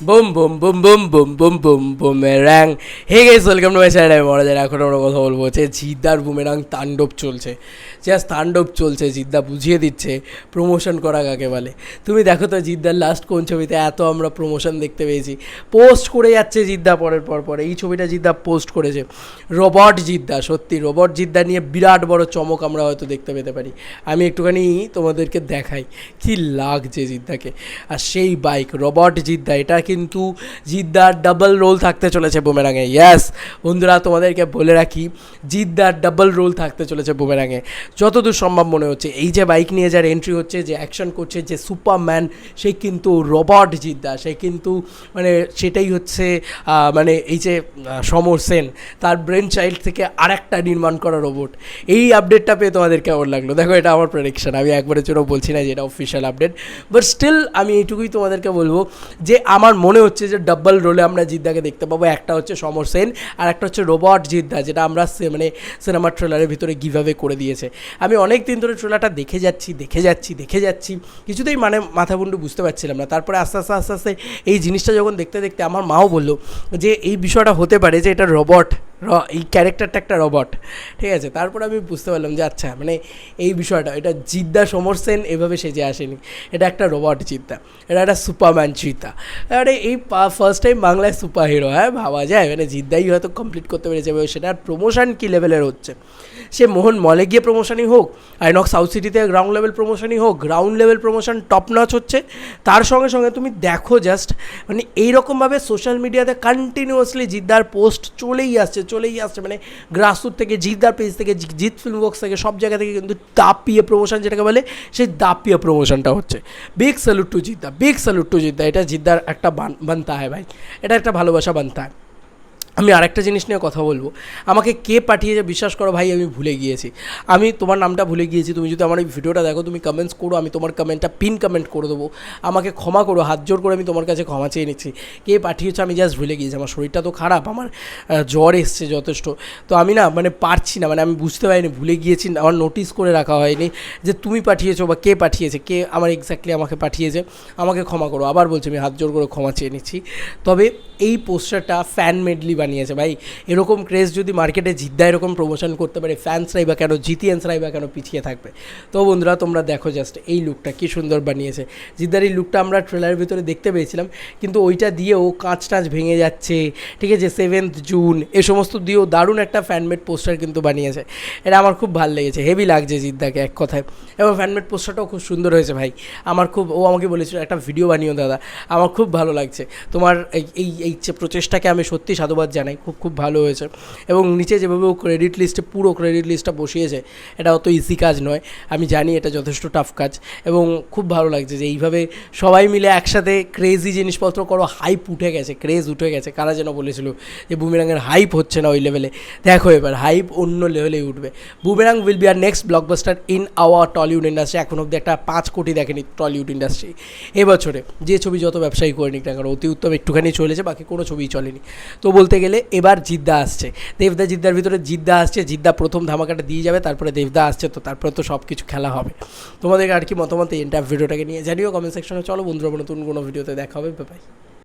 Boom boom boom boom boom boom boom Boomerang hey guys welcome to my channel আমি যায় এখন আমরা কথা বলব যে জিদ্দার বুমেরাং তাণ্ডব চলছে। জাস্ট তাণ্ডব চলছে, জিদ্দা বুঝিয়ে দিচ্ছে প্রমোশন করা কাকে বলে। তুমি দেখো তো জিদ্দার লাস্ট কোন ছবিতে এত আমরা প্রমোশন দেখতে পেয়েছি। পোস্ট করে যাচ্ছে জিদ্দা পরের পর পরে। এই ছবিটা জিদ্দা পোস্ট করেছে। রবট জিদ্দা, সত্যি রবট জিদ্দা নিয়ে বিরাট বড় চমক আমরা হয়তো দেখতে পেতে পারি। আমি একটুখানি তোমাদেরকে দেখাই কি লাগছে জিদ্দাকে। আর সেই বাইক রবট জিদ্দা, এটা কিন্তু জিদ্দার ডাবল রোল থাকতে চলেছে বুমেরাঙে ইয়াস বন্ধুরা, তোমাদেরকে বলে রাখি, জিদ্দার ডাবল রোল থাকতে চলেছে বুমেরাঙে যতদূর সম্ভব মনে হচ্ছে, এই যে বাইক নিয়ে যার এন্ট্রি হচ্ছে, যে অ্যাকশন করছে, যে সুপারম্যান সে কিন্তু রবট জিদ্দা। সে কিন্তু মানে সেটাই হচ্ছে মানে এই যে সমর সেন, তার ব্রেন চাইল্ড থেকে আরেকটা নির্মাণ করা রোবট এই আপডেটটা পেয়ে তোমাদের কেমন লাগল? দেখো, এটা আমার প্রেডিকশন আমি একবারের জন্য বলছি না যে এটা অফিসিয়াল আপডেট বাট স্টিল আমি এইটুকুই তোমাদেরকে বলব যে, আমার মনে হচ্ছে যে ডাব্বল রোলে আমরা জিদ্দাকে দেখতে পাবো। একটা হচ্ছে সমর সেন আর একটা হচ্ছে রোবট জিদ্দা, যেটা আমরা মানে সিনেমার ট্রেলারের ভিতরে গিভাবে করে দিয়েছে। আমি অনেক দিন ধরে ট্রেলারটা দেখে যাচ্ছি দেখে যাচ্ছি দেখে যাচ্ছি। কিছুতেই মানে মাথা মুন্ডু বুঝতে পারছিলাম না। তারপরে আস্তে আস্তে আস্তে আস্তে এই জিনিসটা যখন দেখতে দেখতে আমার মাও বলল যে, এই বিষয়টা হতে পারে যে এটা রবট র, এই ক্যারেক্টারটা একটা রবট ঠিক আছে? তারপর আমি বুঝতে পারলাম যে আচ্ছা মানে এই বিষয়টা, এটা জিদ্দা সমর সেন এভাবে সেজে আসেনি। এটা একটা রবট জিদ্দা, এটা একটা সুপারম্যান চিতা আরে এই ফার্স্ট টাইম বাংলায় সুপার হিরো হ্যাঁ ভাবা যায়? মানে জিদ্দাই হয়তো কমপ্লিট করতে পেরেছে সেটা আর প্রমোশন কী লেভেলের হচ্ছে? সে মোহন মলে গিয়ে প্রমোশনই হোক আইনক সাউথ সিটিতে গ্রাউন্ড লেভেল প্রমোশনই হোক গ্রাউন্ড লেভেল প্রমোশন টপ নাচ হচ্ছে। তার সঙ্গে সঙ্গে তুমি দেখো জাস্ট মানে এইরকমভাবে সোশ্যাল মিডিয়াতে কন্টিনিউয়াসলি জিদ্দার পোস্ট চলেই আসছে চলেই আসছে। মানে গ্রাসরুট থেকে, জিদ্দার পেজ থেকে জিৎ ফিল্ম বক্স থেকে, সব জায়গা থেকে কিন্তু দাপিয়ে প্রমোশন যেটাকে বলে সেই দাপিয়ে প্রমোশনটা হচ্ছে। Big salute to Jeddah big salute to Jeddah. এটা জিদ্দার একটা বান- বানতা হয় ভাই। এটা একটা ভালোবাসা বানতা। হয় আমি আরেকটা জিনিস নিয়ে কথা বলব। আমাকে কে পাঠিয়েছে বিশ্বাস করো ভাই, আমি ভুলে গিয়েছি। আমি তোমার নামটা ভুলে গিয়েছি, তুমি যদি আমার এই ভিডিওটা দেখো, তুমি কমেন্টস করো, আমি তোমার কমেন্টটা পিন কমেন্ট করে দেবো। আমাকে ক্ষমা করো, হাত জোর করে আমি তোমার কাছে ক্ষমা চেয়ে নিচ্ছি। কে পাঠিয়েছে আমি জাস্ট ভুলে গিয়েছি, আমার শরীরটা তো খারাপ, আমার জ্বর এসছে যথেষ্ট। তো আমি না মানে পারছি না মানে আমি বুঝতে পারিনি, ভুলে গিয়েছি, আমার নোটিস করে রাখা হয়নি যে তুমি পাঠিয়েছো বা কে পাঠিয়েছে, কে আমার এক্স্যাক্টলি আমাকে পাঠিয়েছে, আমাকে ক্ষমা করো। আবার বলছি আমি হাত জোর করে ক্ষমা চেয়ে নিচ্ছি। তবে এই পোস্টারটা ফ্যান মেডলি বানিয়েছে। ভাই, এরকম ক্রেজ যদি মার্কেটে জিদ্দা এরকম প্রমোশন করতে পারে ফ্যান্সরাই বা কেন জিতিয়ান্সরাই বা কেন পিছিয়ে থাকবে? তো বন্ধুরা, তোমরা দেখো জাস্ট এই লুকটা কী সুন্দর বানিয়েছে। জিদ্দার এই লুকটা আমরা ট্রেলারের ভিতরে দেখতে পেয়েছিলাম, কিন্তু ওইটা দিয়েও কাঁচ টাচ ভেঙে যাচ্ছে। ঠিক আছে সেভেন্থ জুন এ সমস্ত দিয়েও দারুণ একটা ফ্যানমেড পোস্টার কিন্তু বানিয়েছে। এটা আমার খুব ভালো লেগেছে হেভি লাগছে জিদ্দাকে এক কথায়। এবং ফ্যানমেড পোস্টারটাও খুব সুন্দর হয়েছে ভাই। আমার খুব, ও আমাকে বলেছিল, একটা ভিডিও বানিও দাদা। আমার খুব ভালো লাগছে। তোমার এই এই এই প্রচেষ্টাকে আমি সত্যি সাধুবাদ জানাই, খুব খুব ভালো হয়েছে। এবং নিচে যেভাবে ও ক্রেডিট লিস্টে পুরো ক্রেডিট লিস্টটা বসিয়েছে, এটা অত ইজি কাজ নয়। আমি জানি এটা যথেষ্ট টাফ কাজ। এবং খুব ভালো লাগছে যে এইভাবে সবাই মিলে একসাথে ক্রেজি জিনিসপত্র করো হাইপ উঠে গেছে ক্রেজ উঠে গেছে। কারা যেন বলেছিল যে বুমেরাঙের হাইপ হচ্ছে না ওই লেভেলে দেখো এবার হাইপ অন্য লেভেলেই উঠবে। Boomerang will be our next blockbuster in our Tollywood industry এখন অব্দি একটা পাঁচ কোটি দেখেনি টলিউড ইন্ডাস্ট্রি এবছরে যে ছবি যত ব্যবসায়ী করে নিক না কারণ অতি উত্তম একটুখানি চলেছে, বাকি কোনো ছবিই চলেনি। তো বলতে গেলে এবার জিদ্দা আসছে। দেবদা জিদ্দার ভিতরে জিদ্দা আসছে, জিদ্দা প্রথম ধামাকাটা দিয়ে যাবে, তারপরে দেবদা আসছে, তো তারপরে তো সব কিছু খেলা হবে। তোমাদের আর কি মতামত এই ভিডিওটাকে নিয়ে জানিও কমেন্ট সেকশনে চলো বন্ধুরা, নতুন কোনো ভিডিওতে দেখা হবে বাই